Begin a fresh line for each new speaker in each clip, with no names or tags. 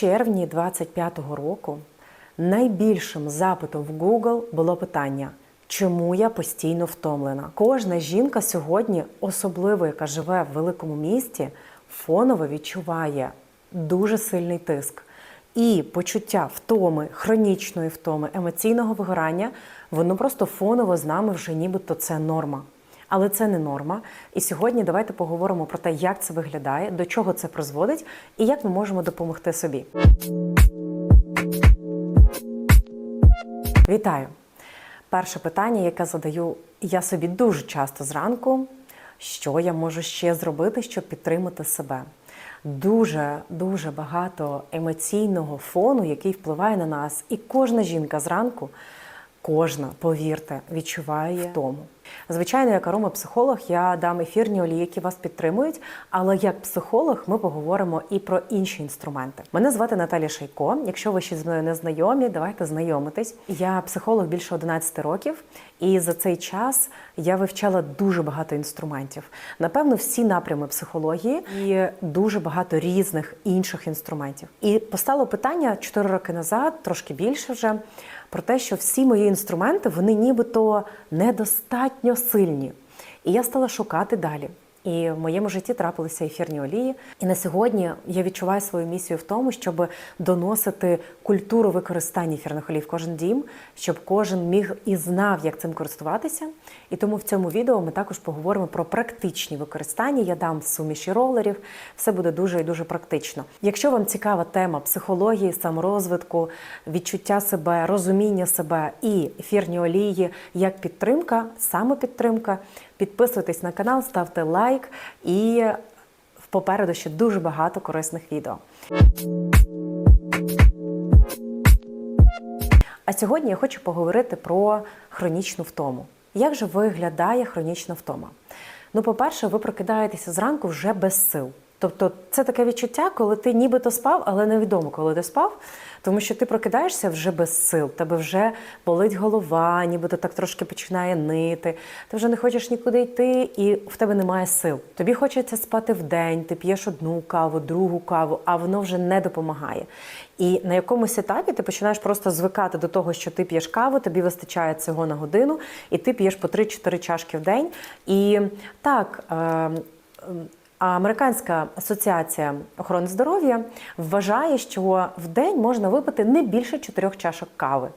червні 25-го року найбільшим запитом в Google було питання. Чому я постійно втомлена? Кожна жінка сьогодні, особливо яка живе в великому місті, фоново відчуває дуже сильний тиск. І почуття втоми, хронічної втоми, емоційного вигорання, воно просто фоново з нами вже нібито це норма. Але це не норма. І сьогодні давайте поговоримо про те, як це виглядає, до чого це призводить і як ми можемо допомогти собі. Вітаю! Перше питання, яке задаю я собі дуже часто зранку: що я можу ще зробити, щоб підтримати себе? Дуже дуже багато емоційного фону, який впливає на нас, і кожна жінка зранку, кожна, повірте, відчуває втому. Звичайно, як аромапсихолог, я дам ефірні олії, які вас підтримують. Але як психолог, ми поговоримо і про інші інструменти. Мене звати Наталія Шайко. Якщо ви ще зі мною не знайомі, давайте знайомитись. Я психолог більше 11 років, і за цей час я вивчала дуже багато інструментів. Напевно, всі напрями психології і дуже багато різних інших інструментів. І постало питання 4 роки назад, трошки більше вже. Про те, що всі мої інструменти вони нібито недостатньо сильні. І я стала шукати далі. І в моєму житті трапилися ефірні олії. І на сьогодні я відчуваю свою місію в тому, щоб доносити культуру використання ефірних олій в кожен дім, щоб кожен міг і знав, як цим користуватися. І тому в цьому відео ми також поговоримо про практичні використання. Я дам суміші ролерів. Все буде дуже і дуже практично. Якщо вам цікава тема психології, саморозвитку, відчуття себе, розуміння себе і ефірні олії як підтримка, саме підтримка. Підписуйтесь на канал, ставте лайк і попереду ще дуже багато корисних відео. А сьогодні я хочу поговорити про хронічну втому. Як же виглядає хронічна втома? Ну, по-перше, ви прокидаєтеся зранку вже без сил. Тобто це таке відчуття, коли ти нібито спав, але невідомо, коли ти спав, тому що ти прокидаєшся вже без сил, тебе вже болить голова, нібито так трошки починає нити, ти вже не хочеш нікуди йти, і в тебе немає сил. Тобі хочеться спати вдень, ти п'єш одну каву, другу каву, а воно вже не допомагає. І на якомусь етапі ти починаєш просто звикати до того, що ти п'єш каву, тобі вистачає цього на годину, і ти п'єш по 3-4 чашки в день. І так. Е- Американська асоціація охорони здоров'я вважає, що в день можна випити не більше чотирьох чашок кави.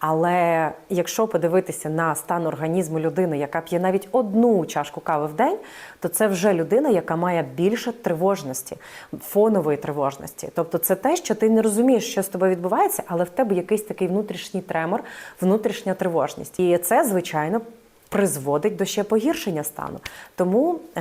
Але якщо подивитися на стан організму людини, яка п'є навіть одну чашку кави в день, то це вже людина, яка має більше тривожності, фонової тривожності. Тобто, це те, що ти не розумієш, що з тобою відбувається, але в тебе якийсь такий внутрішній тремор, внутрішня тривожність. І це, звичайно, призводить до ще погіршення стану. Тому е,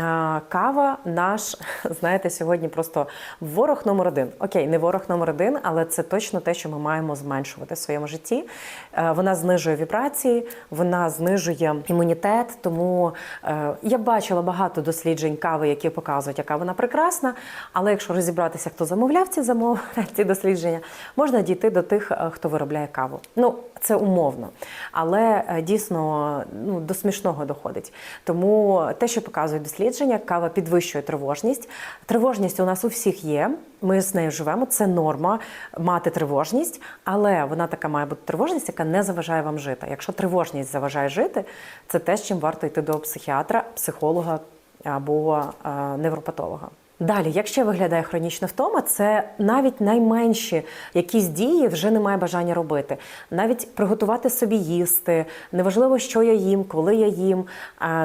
кава наш, знаєте, сьогодні просто ворог номер один. Окей, не ворог номер один, але це точно те, що ми маємо зменшувати в своєму житті. Е, вона знижує вібрації, вона знижує імунітет. Тому е, я бачила багато досліджень кави, які показують, яка вона прекрасна. Але якщо розібратися, хто замовляв ці замов, ці дослідження, можна дійти до тих, е, хто виробляє каву. Ну, це умовно, але е, дійсно ну, до смішного доходить. Тому те, що показують дослідження, кава підвищує тривожність. Тривожність у нас у всіх є. Ми з нею живемо. Це норма мати тривожність, але вона така має бути тривожність, яка не заважає вам жити. Якщо тривожність заважає жити, це те, з чим варто йти до психіатра, психолога або е, невропатолога. Далі, як ще виглядає хронічна втома, це навіть найменші якісь дії вже немає бажання робити. Навіть приготувати собі їсти, неважливо, що я їм, коли я їм.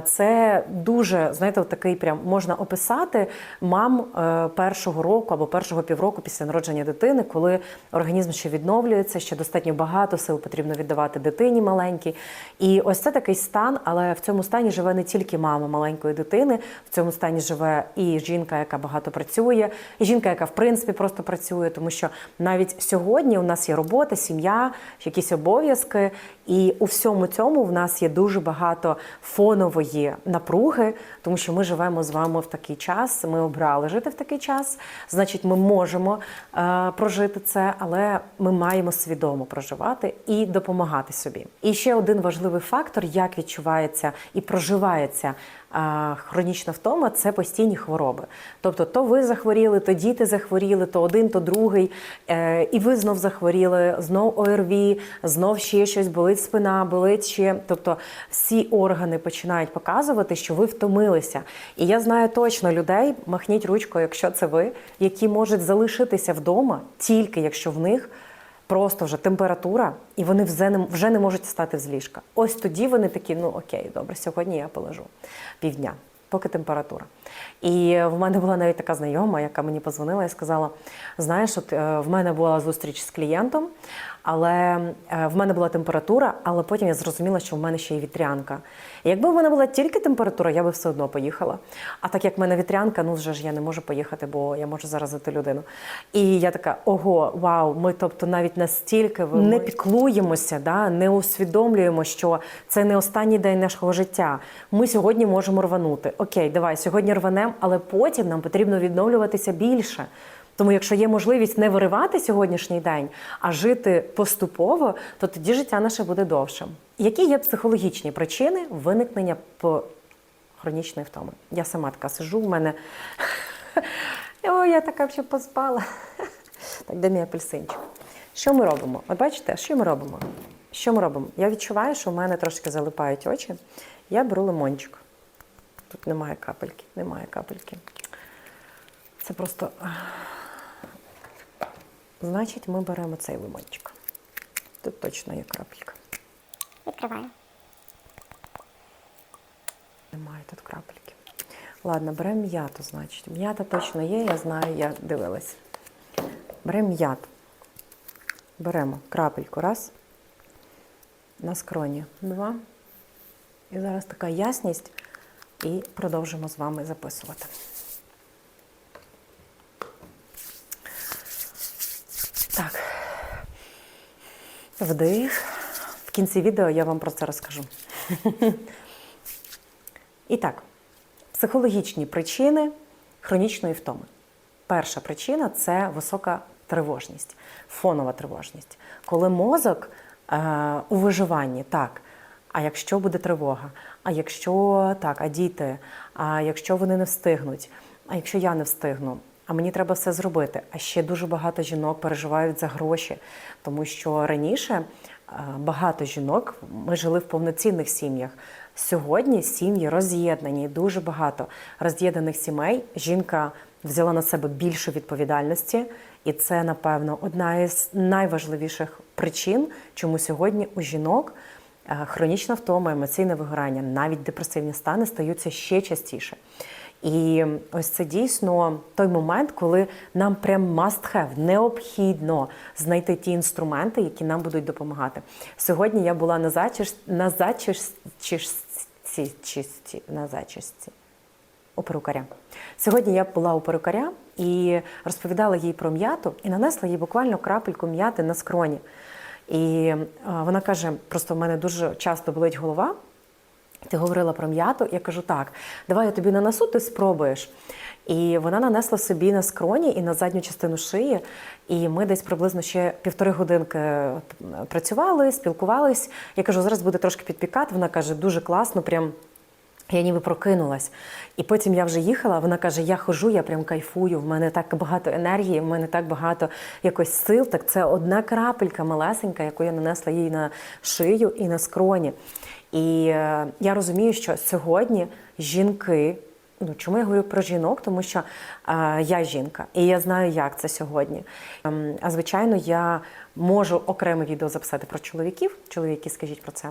Це дуже, знаєте, такий прям можна описати мам е, першого року або першого півроку після народження дитини, коли організм ще відновлюється, ще достатньо багато сил потрібно віддавати дитині маленькій. І ось це такий стан, але в цьому стані живе не тільки мама маленької дитини, в цьому стані живе і жінка, яка багато працює, і жінка, яка в принципі просто працює, тому що навіть сьогодні у нас є робота, сім'я, якісь обов'язки, І у всьому цьому в нас є дуже багато фонової напруги, тому що ми живемо з вами в такий час. Ми обрали жити в такий час. Значить, ми можемо е, прожити це, але ми маємо свідомо проживати і допомагати собі. І ще один важливий фактор, як відчувається і проживається хронічна втома це постійні хвороби. Тобто, то ви захворіли, то діти захворіли, то один, то другий, е, і ви знов захворіли, знов ОРВІ, знов ще щось болить спина, болить ще. Тобто всі органи починають показувати, що ви втомилися. І я знаю точно людей, махніть ручкою, якщо це ви, які можуть залишитися вдома тільки якщо в них просто вже температура, і вони вже не, вже не можуть стати з ліжка. Ось тоді вони такі: ну окей, добре, сьогодні я полежу півдня, поки температура. І в мене була навіть така знайома, яка мені позвонила і сказала: знаєш, от е, в мене була зустріч з клієнтом, але е, в мене була температура, але потім я зрозуміла, що в мене ще є вітрянка. І якби в мене була тільки температура, я би все одно поїхала. А так як в мене вітрянка, ну вже ж я не можу поїхати, бо я можу заразити людину. І я така: ого, вау, ми тобто навіть настільки не піклуємося, да, не усвідомлюємо, що це не останній день нашого життя. Ми сьогодні можемо рванути. Окей, давай, сьогодні рванемо, але потім нам потрібно відновлюватися більше. Тому, якщо є можливість не виривати сьогоднішній день, а жити поступово, то тоді життя наше буде довшим. Які є психологічні причини виникнення по хронічної втоми? Я сама така сижу, в мене о, я така вже поспала. Так, де мій апельсинчик? Що ми робимо? От бачите, що ми робимо? Що ми робимо? Я відчуваю, що в мене трошки залипають очі. Я беру лимончик. Тут немає капельки, немає капельки. Це просто. Значить, ми беремо цей лимончик. Тут точно є крапелька.
Відкриваю.
Немає тут крапельки. Ладно, беремо м'яту, значить. М'ята точно є, я знаю, я дивилась. Беремо м'яту. Беремо крапельку. Раз. На скроні. Два. І зараз така ясність. І продовжимо з вами записувати. Так. Вдих. В кінці відео я вам про це розкажу. І так, психологічні причини хронічної втоми. Перша причина це висока тривожність, фонова тривожність. Коли мозок е, у виживанні, так. А якщо буде тривога? А якщо так, а діти? А якщо вони не встигнуть? А якщо я не встигну? А мені треба все зробити. А ще дуже багато жінок переживають за гроші, тому що раніше е, багато жінок ми жили в повноцінних сім'ях. Сьогодні сім'ї роз'єднані, дуже багато роз'єднаних сімей. Жінка взяла на себе більше відповідальності, і це, напевно, одна із найважливіших причин, чому сьогодні у жінок хронічна втома, емоційне вигорання, навіть депресивні стани стаються ще частіше. І ось це дійсно той момент, коли нам прям must have, необхідно знайти ті інструменти, які нам будуть допомагати. Сьогодні я була на зачіс... на зачісці, чисті, на зачісці у перукаря. Сьогодні я була у перукаря і розповідала їй про м'яту і нанесла їй буквально крапельку м'яти на скроні. І е, вона каже: просто в мене дуже часто болить голова. Ти говорила про м'яту, я кажу, так, давай я тобі нанесу, ти спробуєш. І вона нанесла собі на скроні і на задню частину шиї. І ми десь приблизно ще півтори годинки працювали, спілкувались. Я кажу, зараз буде трошки підпікати. Вона каже, дуже класно, прям. Я ніби прокинулась. І потім я вже їхала, вона каже: Я хожу, я прям кайфую, в мене так багато енергії, в мене так багато якось сил. Так це одна крапелька малесенька, яку я нанесла їй на шию і на скроні. І е, я розумію, що сьогодні жінки. Ну, чому я говорю про жінок? Тому що е, я жінка, і я знаю, як це сьогодні. Ем, а звичайно, я можу окреме відео записати про чоловіків. Чоловіки, скажіть про це.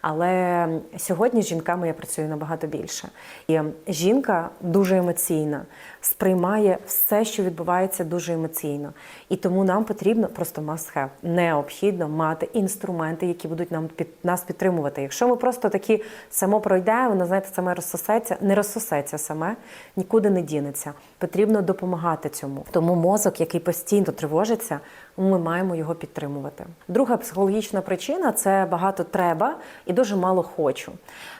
Але сьогодні з жінками я працюю набагато більше. І жінка дуже емоційна, сприймає все, що відбувається, дуже емоційно. І тому нам потрібно просто must have, необхідно мати інструменти, які будуть нам під нас підтримувати. Якщо ми просто такі само пройде, воно знаєте, саме розсосеться, не розсосеться саме, нікуди не дінеться. Потрібно допомагати цьому. Тому мозок, який постійно тривожиться, ми маємо його підтримувати. Друга психологічна причина це багато треба і дуже мало хочу.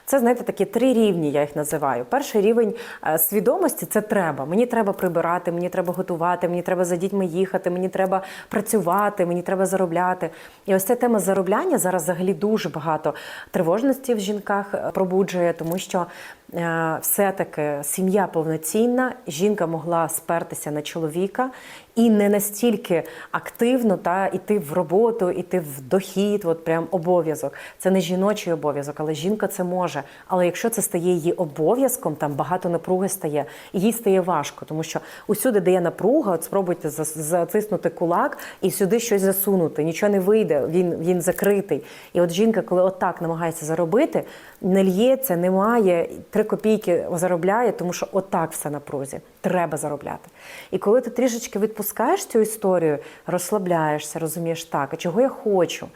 Це знаєте такі три рівні, я їх називаю. Перший рівень е, свідомості це треба. Мені треба прибирати, мені треба готувати, мені треба за дітьми їхати, мені треба працювати, мені треба заробляти. І ось ця тема заробляння зараз взагалі дуже багато тривожності в жінках е, пробуджує, тому що е, все-таки сім'я повноцінна, жінка могла спертися на чоловіка і не настільки активно та йти в роботу, йти в дохід, от прям обов'язок. Це не жіночий обов'язок, але жінка це може. Але якщо це стає її обов'язком, там багато напруги стає, і їй стає важко, тому що усюди, де є напруга, от спробуйте затиснути кулак і сюди щось засунути. Нічого не вийде, він, він закритий. І от жінка, коли отак намагається заробити, не л'ється, немає, три копійки заробляє, тому що отак все на прузі. Треба заробляти. І коли ти трішечки відпускаєш цю історію, розслабляєшся, розумієш так, а чого я хочу.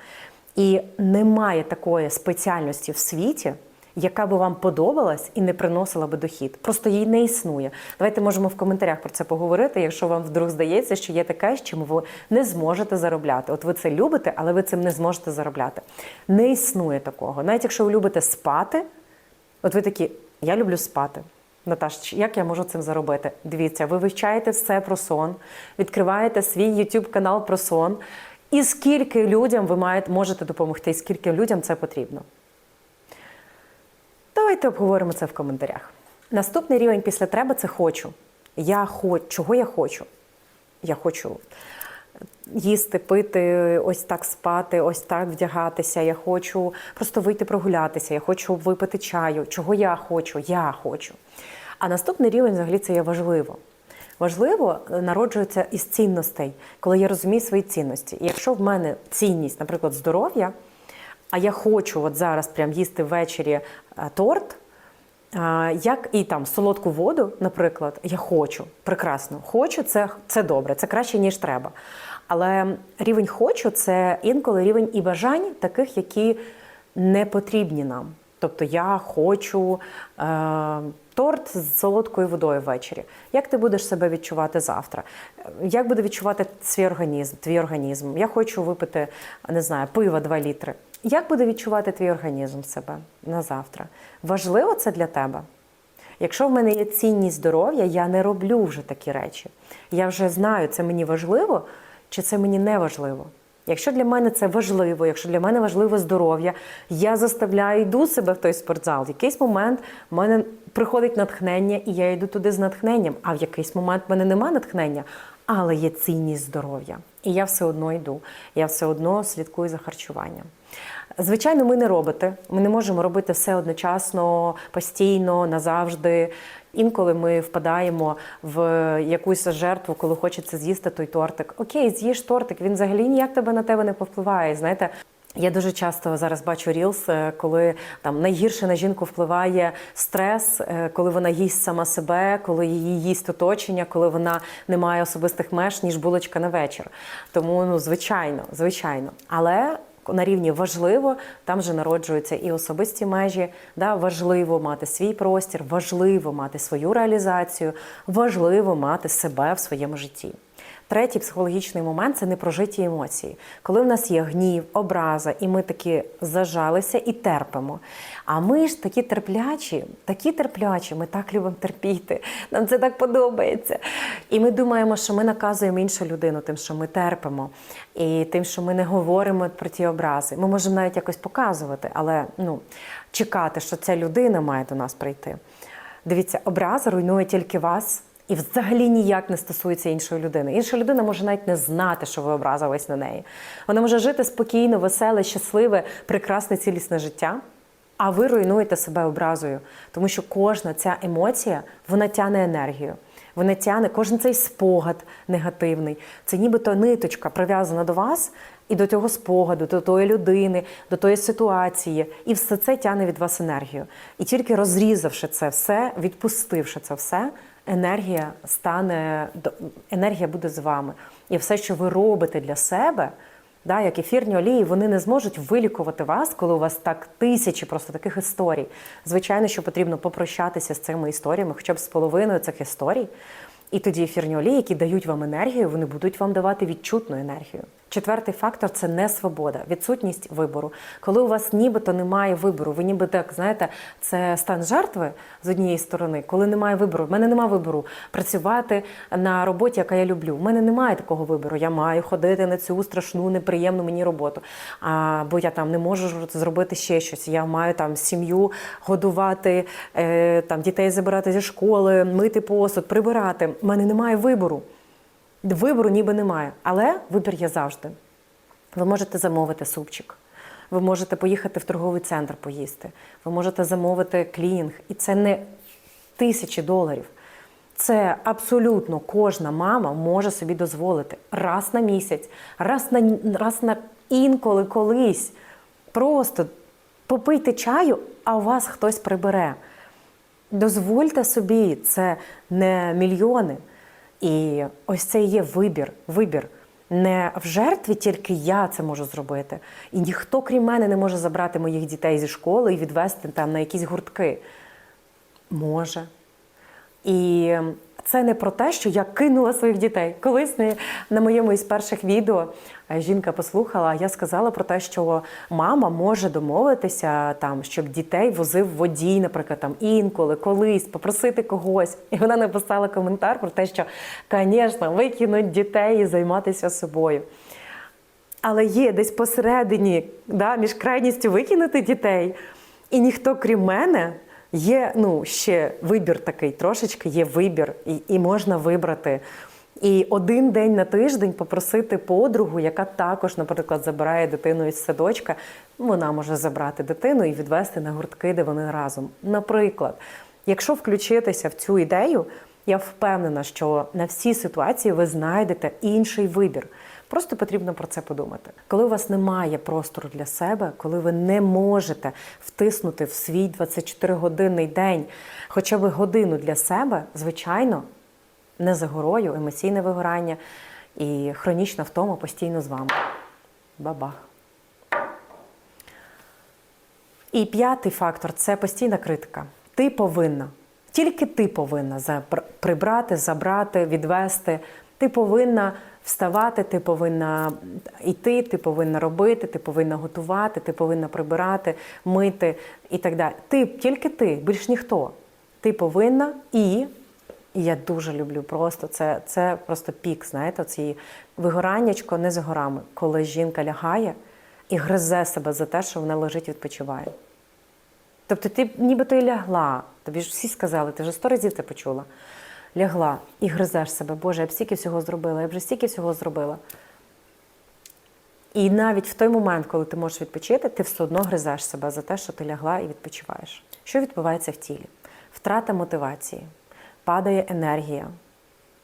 І немає такої спеціальності в світі, яка би вам подобалась і не приносила би дохід. Просто її не існує. Давайте можемо в коментарях про це поговорити, якщо вам вдруг здається, що є таке, з чим ви не зможете заробляти. От ви це любите, але ви цим не зможете заробляти. Не існує такого. Навіть якщо ви любите спати, от ви такі, я люблю спати. Наташ, як я можу цим заробити? Дивіться, ви вивчаєте все про сон, відкриваєте свій YouTube канал про сон. І скільки людям ви маєте, можете допомогти, і скільки людям це потрібно? Давайте обговоримо це в коментарях. Наступний рівень після треба це хочу. Я хочу. Чого я хочу? Я хочу їсти, пити, ось так спати, ось так вдягатися. Я хочу просто вийти прогулятися, я хочу випити чаю. Чого я хочу? Я хочу. А наступний рівень взагалі це є важливо. Важливо народжується із цінностей, коли я розумію свої цінності. І якщо в мене цінність, наприклад, здоров'я, а я хочу от зараз прям їсти ввечері е, торт, Як і там солодку воду, наприклад, я хочу, прекрасно. Хочу, це, це добре, це краще, ніж треба. Але рівень хочу це інколи рівень і бажань, таких, які не потрібні нам. Тобто я хочу е, торт з солодкою водою ввечері. Як ти будеш себе відчувати завтра? Як буде відчувати свій організм, твій організм? Я хочу випити, не знаю, пива 2 літри. Як буде відчувати твій організм себе на завтра? Важливо це для тебе? Якщо в мене є цінність здоров'я, я не роблю вже такі речі. Я вже знаю, це мені важливо чи це мені не важливо. Якщо для мене це важливо, якщо для мене важливо здоров'я, я заставляю йду себе в той спортзал. В якийсь момент в мене приходить натхнення, і я йду туди з натхненням. А в якийсь момент в мене немає натхнення, але є цінність здоров'я. І я все одно йду. Я все одно слідкую за харчуванням. Звичайно, ми не роботи. Ми не можемо робити все одночасно, постійно, назавжди. Інколи ми впадаємо в якусь жертву, коли хочеться з'їсти той тортик. Окей, з'їж тортик, він взагалі ніяк тебе на тебе не повпливає. Знаєте, я дуже часто зараз бачу рілс, е, коли там найгірше на жінку впливає стрес, е, коли вона їсть сама себе, коли її їсть оточення, коли вона не має особистих меж, ніж булочка на вечір. Тому ну звичайно, звичайно, але. На рівні важливо, там вже народжуються і особисті межі. Да, важливо мати свій простір, важливо мати свою реалізацію, важливо мати себе в своєму житті. Третій психологічний момент це непрожиті емоції. Коли в нас є гнів, образа, і ми такі зажалися і терпимо. А ми ж такі терплячі, такі терплячі, ми так любимо терпіти. Нам це так подобається. І ми думаємо, що ми наказуємо іншу людину, тим, що ми терпимо, і тим, що ми не говоримо про ті образи. Ми можемо навіть якось показувати, але ну, чекати, що ця людина має до нас прийти. Дивіться, образа руйнує тільки вас. І взагалі ніяк не стосується іншої людини. Інша людина може навіть не знати, що ви образились на неї. Вона може жити спокійно, веселе, щасливе, прекрасне, цілісне життя, а ви руйнуєте себе образою. Тому що кожна ця емоція вона тяне енергію. Вона тяне кожен цей спогад негативний. Це нібито ниточка прив'язана до вас і до цього спогаду, до тої людини, до тої ситуації. І все це тяне від вас енергію. І тільки розрізавши це все, відпустивши це все, енергія стане енергія буде з вами. І все, що ви робите для себе, да, як ефірні олії, вони не зможуть вилікувати вас, коли у вас так тисячі просто таких історій. Звичайно, що потрібно попрощатися з цими історіями, хоча б з половиною цих історій. І тоді ефірні олії, які дають вам енергію, вони будуть вам давати відчутну енергію. Четвертий фактор це не свобода, відсутність вибору. Коли у вас нібито немає вибору, ви ніби так знаєте, це стан жертви з однієї сторони, коли немає вибору. В мене немає вибору працювати на роботі, яка я люблю. У мене немає такого вибору. Я маю ходити на цю страшну, неприємну мені роботу. А, бо я там не можу зробити ще щось. Я маю там сім'ю годувати, е, там дітей забирати зі школи, мити посуд, прибирати. У мене немає вибору. Вибору ніби немає, але вибір є завжди. Ви можете замовити супчик, ви можете поїхати в торговий центр поїсти, ви можете замовити клінінг, і це не тисячі доларів. Це абсолютно кожна мама може собі дозволити раз на місяць, раз на раз на інколи колись. Просто попийте чаю, а у вас хтось прибере. Дозвольте собі, це не мільйони. І ось це є вибір. Вибір. Не в жертві тільки я це можу зробити. І ніхто, крім мене, не може забрати моїх дітей зі школи і відвести там на якісь гуртки. Може. І це не про те, що я кинула своїх дітей. Колись на моєму із перших відео е, жінка послухала, я сказала про те, що мама може домовитися, там, щоб дітей возив водій, наприклад, там інколи, колись, попросити когось. І вона написала коментар про те, що, звісно, викинуть дітей і займатися собою. Але є десь посередині, да, між крайністю викинути дітей, і ніхто, крім мене. Є ну, ще вибір такий, трошечки є вибір, і, і можна вибрати. І один день на тиждень попросити подругу, яка також, наприклад, забирає дитину із садочка, вона може забрати дитину і відвести на гуртки, де вони разом. Наприклад, якщо включитися в цю ідею, я впевнена, що на всі ситуації ви знайдете інший вибір. Просто потрібно про це подумати. Коли у вас немає простору для себе, коли ви не можете втиснути в свій 24-годинний день хоча б годину для себе, звичайно, не за горою, емоційне вигорання і хронічна втома постійно з вами. Бабах. І п'ятий фактор це постійна критика. Ти повинна. Тільки ти повинна прибрати, забрати, відвести. Ти повинна вставати, ти повинна йти, ти повинна робити, ти повинна готувати, ти повинна прибирати, мити і так далі. Ти тільки ти, більш ніхто. Ти повинна і. І я дуже люблю просто це це просто пік, знаєте, ці вигораннячко не з горами, коли жінка лягає і гризе себе за те, що вона лежить відпочиває. Тобто ти нібито і лягла, тобі ж всі сказали, ти вже сто разів це почула лягла і гризеш себе, Боже, я б стільки всього зробила, я б вже стільки всього зробила. І навіть в той момент, коли ти можеш відпочити, ти все одно гризеш себе за те, що ти лягла і відпочиваєш. Що відбувається в тілі? Втрата мотивації, падає енергія,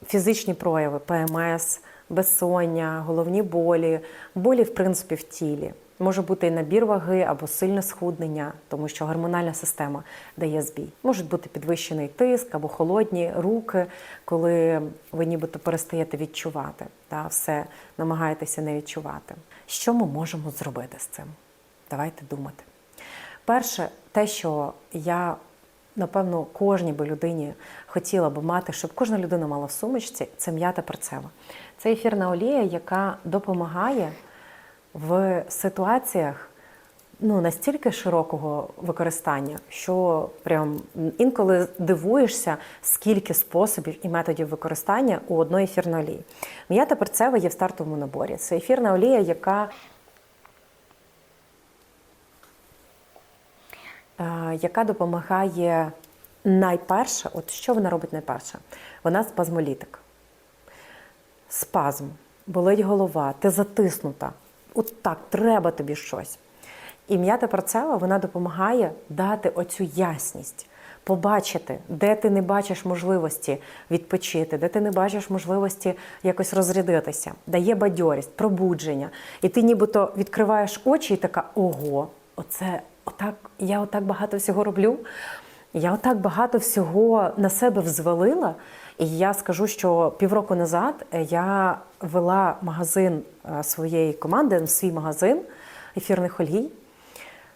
фізичні прояви, ПМС, безсоння, головні болі, болі, в принципі, в тілі. Може бути і набір ваги або сильне схуднення, тому що гормональна система дає збій. Можуть бути підвищений тиск або холодні руки, коли ви нібито перестаєте відчувати, та все намагаєтеся не відчувати. Що ми можемо зробити з цим? Давайте думати. Перше, те, що я напевно кожній би людині хотіла би мати, щоб кожна людина мала в сумочці, це м'ята перцева. Це ефірна олія, яка допомагає в ситуаціях ну, настільки широкого використання, що прям інколи дивуєшся, скільки способів і методів використання у одної ефірної олії. М'ята перцева є в стартовому наборі. Це ефірна олія, яка е, яка допомагає найперше, от що вона робить найперше? Вона спазмолітик. Спазм, болить голова, ти затиснута от так, треба тобі щось. І м'ята перцева вона допомагає дати оцю ясність, побачити, де ти не бачиш можливості відпочити, де ти не бачиш можливості якось розрядитися, дає бадьорість, пробудження. І ти нібито відкриваєш очі і така: ого, оце отак, я отак багато всього роблю. Я отак багато всього на себе взвалила. І я скажу, що півроку назад я вела магазин е, своєї команди, свій магазин ефірних олій.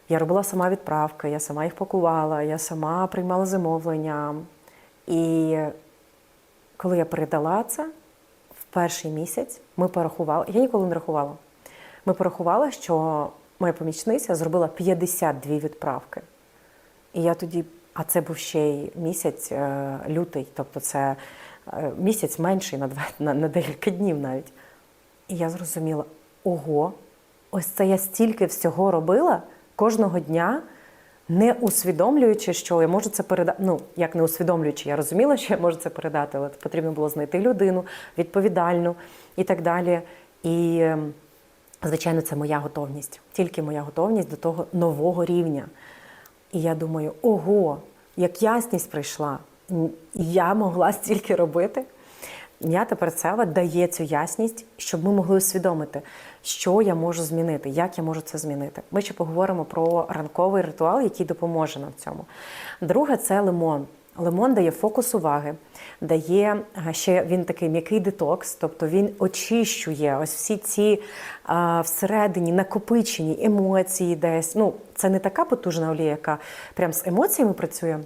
Я робила сама відправки, я сама їх пакувала, я сама приймала замовлення. І коли я передала це в перший місяць, ми порахували. Я ніколи не рахувала. Ми порахували, що моя помічниця зробила 52 відправки. І я тоді, а це був ще й місяць е, лютий, тобто це е, місяць менший на, два, на, на декілька днів навіть. І я зрозуміла: ого, ось це я стільки всього робила кожного дня, не усвідомлюючи, що я можу це передати. Ну, як не усвідомлюючи, я розуміла, що я можу це передати, але потрібно було знайти людину відповідальну і так далі. І, ем, звичайно, це моя готовність, тільки моя готовність до того нового рівня. І я думаю, ого, як ясність прийшла, я могла стільки робити. М'ята перцева дає цю ясність, щоб ми могли усвідомити, що я можу змінити, як я можу це змінити. Ми ще поговоримо про ранковий ритуал, який допоможе нам в цьому. Друге це лимон. Лимон дає фокус уваги, дає ще він такий м'який детокс, тобто він очищує ось всі ці а, всередині накопичені емоції десь. Ну, це не така потужна олія, яка прям з емоціями працює.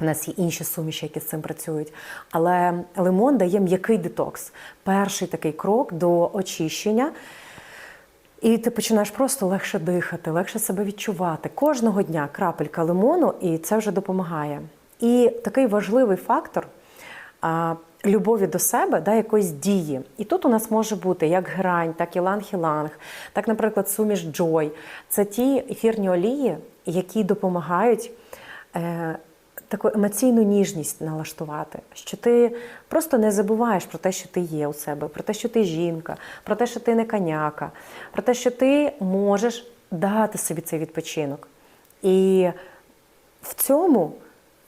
У нас є інші суміші, які з цим працюють. Але лимон дає м'який детокс. Перший такий крок до очищення. І ти починаєш просто легше дихати, легше себе відчувати. Кожного дня крапелька лимону, і це вже допомагає. І такий важливий фактор любові до себе, да, якоїсь дії. І тут у нас може бути як грань, так і ланг-іланг, так, наприклад, суміш Джой. Це ті ефірні олії, які допомагають. Е, Таку емоційну ніжність налаштувати, що ти просто не забуваєш про те, що ти є у себе, про те, що ти жінка, про те, що ти не коняка, про те, що ти можеш дати собі цей відпочинок. І в цьому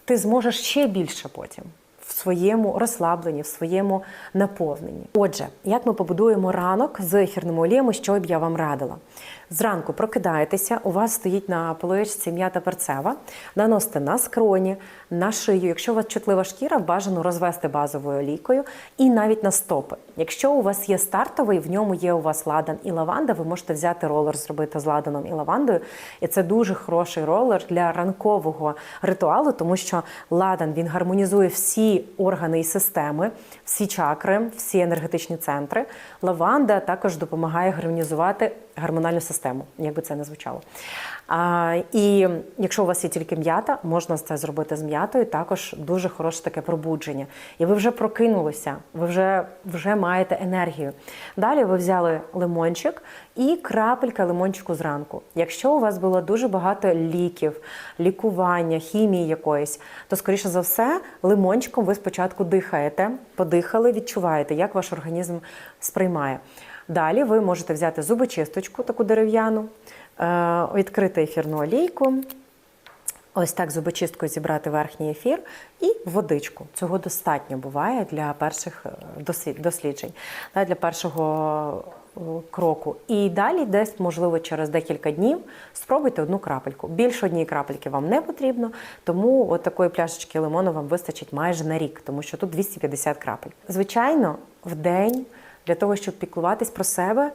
ти зможеш ще більше потім в своєму розслабленні, в своєму наповненні. Отже, як ми побудуємо ранок з ефірними оліями, що б я вам радила? Зранку прокидаєтеся, у вас стоїть на поличці м'ята перцева, наносите на скроні, на шию. Якщо у вас чутлива шкіра, бажано розвести базовою олійкою і навіть на стопи. Якщо у вас є стартовий, в ньому є у вас ладан і лаванда, ви можете взяти ролер, зробити з ладаном і лавандою. І це дуже хороший ролер для ранкового ритуалу, тому що ладан він гармонізує всі органи і системи, всі чакри, всі енергетичні центри. Лаванда також допомагає гармонізувати гормональну систему, як би це не звучало. А, І якщо у вас є тільки м'ята, можна це зробити з м'ятою. Також дуже хороше таке пробудження. І ви вже прокинулися, ви вже, вже маєте енергію. Далі ви взяли лимончик і крапелька лимончику зранку. Якщо у вас було дуже багато ліків, лікування, хімії якоїсь, то скоріше за все, лимончиком ви спочатку дихаєте, подихали, відчуваєте, як ваш організм сприймає. Далі ви можете взяти зубочисточку, таку дерев'яну, е, відкрити ефірну олійку, ось так зубочисткою зібрати верхній ефір і водичку. Цього достатньо буває для перших е, досліджень, для першого е, кроку. І далі, десь, можливо, через декілька днів спробуйте одну крапельку. Більше однієї крапельки вам не потрібно, тому от такої пляшечки лимону вам вистачить майже на рік, тому що тут 250 крапель. Звичайно, в день. Для того, щоб піклуватись про себе,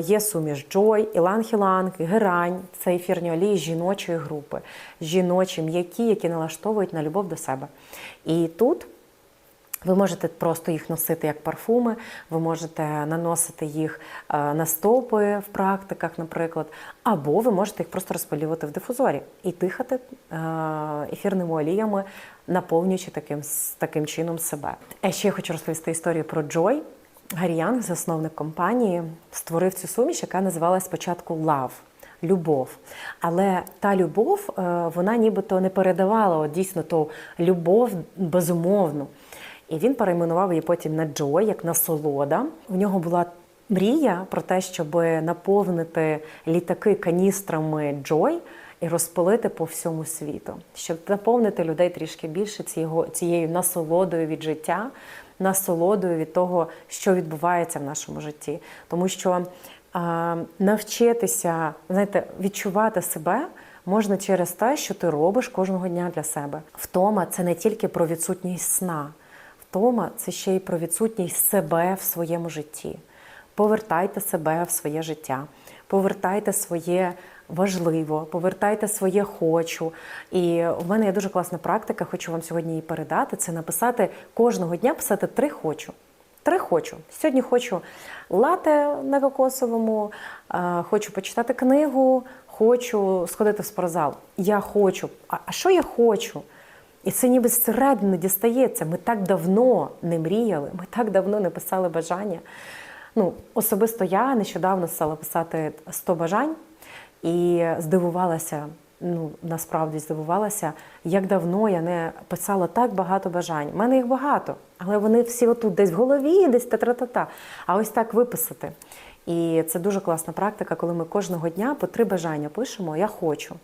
є суміш Джой, іланг-іланг, герань. Це ефірні олії жіночої групи, жіночі м'які, які налаштовують на любов до себе. І тут ви можете просто їх носити як парфуми, ви можете наносити їх е, на стопи в практиках, наприклад, або ви можете їх просто розпалювати в дифузорі і дихати е, ефірними оліями, наповнюючи таким, таким чином себе. А ще я хочу розповісти історію про Джой. Гаррі Янг, засновник компанії, створив цю суміш, яка називалась спочатку Love. Любов, але та любов, е, вона нібито не передавала от, дійсно ту любов безумовну. І він перейменував її потім на Джой, як насолода. В нього була мрія про те, щоб наповнити літаки каністрами Джой і розпилити по всьому світу, щоб наповнити людей трішки більше цією, цією насолодою від життя, насолодою від того, що відбувається в нашому житті. Тому що а, навчитися, знаєте, відчувати себе. Можна через те, що ти робиш кожного дня для себе. Втома це не тільки про відсутність сна, втома це ще й про відсутність себе в своєму житті. Повертайте себе в своє життя, повертайте своє важливо, повертайте своє хочу. І в мене є дуже класна практика, хочу вам сьогодні її передати. Це написати кожного дня писати три хочу. Три хочу. Сьогодні хочу лате на кокосовому, хочу почитати книгу, хочу сходити в спортзал. Я хочу. А що я хочу? І це ніби зсередини дістається. Ми так давно не мріяли, ми так давно не писали бажання. Ну, особисто я нещодавно стала писати 100 бажань і здивувалася. Ну, насправді здивувалася, як давно я не писала так багато бажань. У мене їх багато, але вони всі отут, десь в голові, десь та-та-та-та. А ось так виписати. І це дуже класна практика, коли ми кожного дня по три бажання пишемо Я хочу,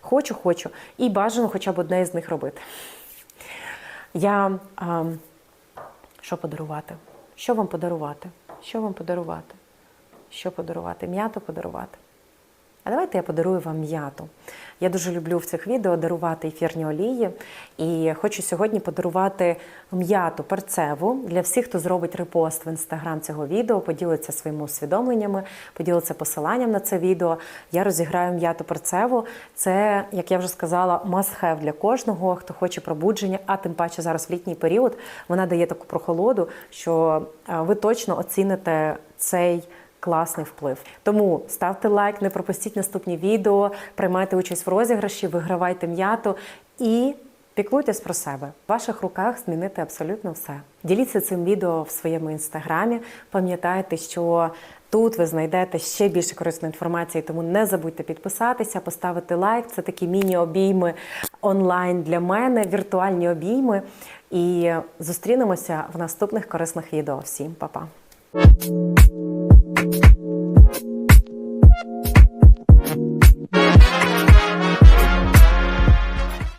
хочу, хочу. І бажано хоча б одне із них робити. Я а, що подарувати? Що вам подарувати? Що вам подарувати? Що подарувати? М'яту подарувати. А давайте я подарую вам м'яту. Я дуже люблю в цих відео дарувати ефірні олії. І хочу сьогодні подарувати м'яту перцеву для всіх, хто зробить репост в інстаграм цього відео, поділиться своїми усвідомленнями, поділиться посиланням на це відео. Я розіграю м'яту перцеву. Це, як я вже сказала, must-have для кожного, хто хоче пробудження, а тим паче зараз в літній період вона дає таку прохолоду, що е, ви точно оціните цей класний вплив. Тому ставте лайк, не пропустіть наступні відео, приймайте участь в розіграші, вигравайте м'яту і піклуйтесь про себе. В ваших руках змінити абсолютно все. Діліться цим відео в своєму інстаграмі. Пам'ятайте, що Тут ви знайдете ще більше корисної інформації, тому не забудьте підписатися, поставити лайк. Це такі міні-обійми онлайн для мене, віртуальні обійми. І зустрінемося в наступних корисних відео. Всім па-па!